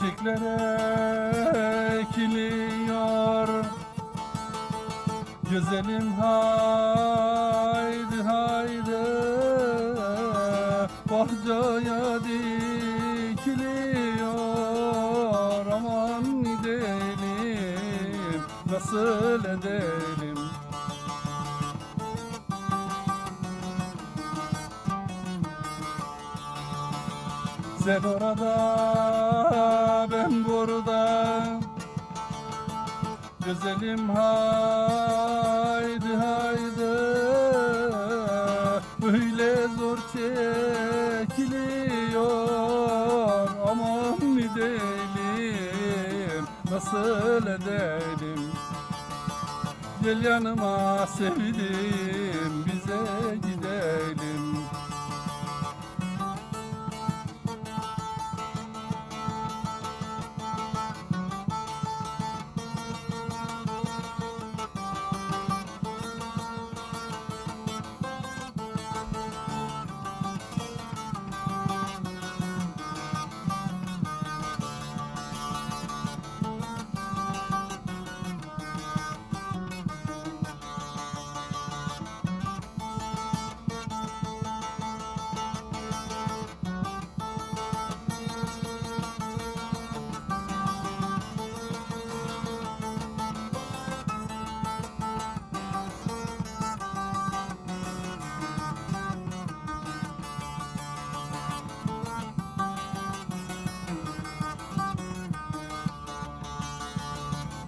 Çiçekler ekiliyor. Güzelim haydi haydi. Bahçaya dikiliyor. Aman gidelim nasıl edelim Sen orada ben burada. Güzelim haydi haydi. Böyle zor çekiliyor Aman gidelim nasıl edelim? Gel yanıma sevdim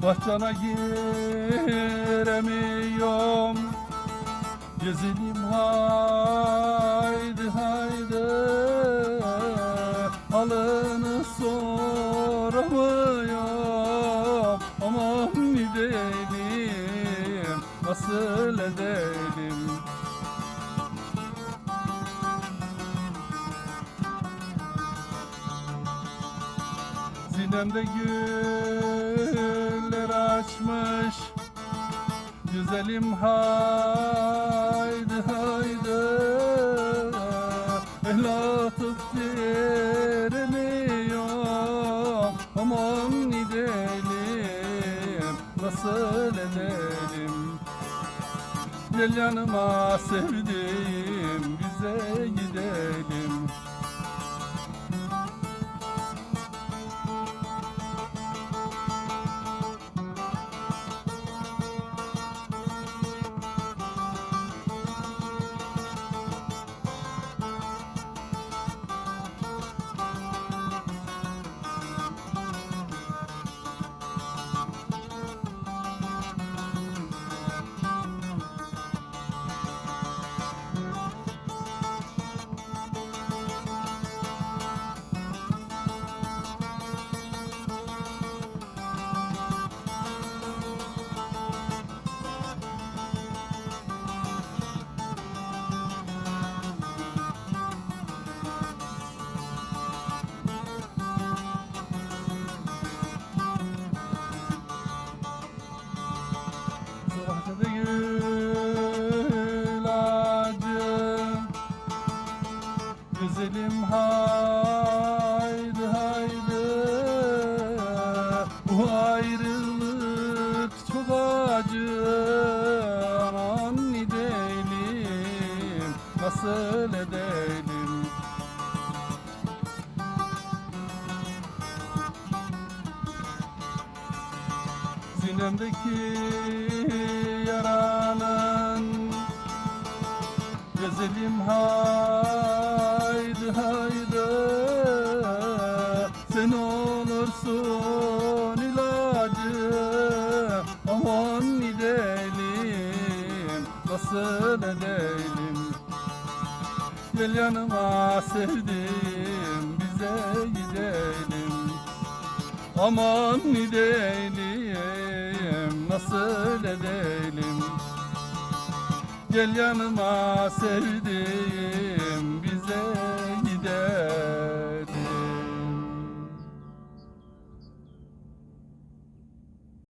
Bahçana giremiyorum. Gezelim haydi haydi. Halını soramıyorum Aman gidelim nasıl edelim Zinemde güller açmış. Güzelim haydi haydi. Ehlatıp direniyor. Aman gidelim nasıl edelim? Gel yanıma sevdim bize gidelim edelim Zinemdeki yaranın Gezelim haydi Gel yanıma sevdim bize gidelim. Aman gidelim nasıl edelim? Gel yanıma sevdim bize gidelim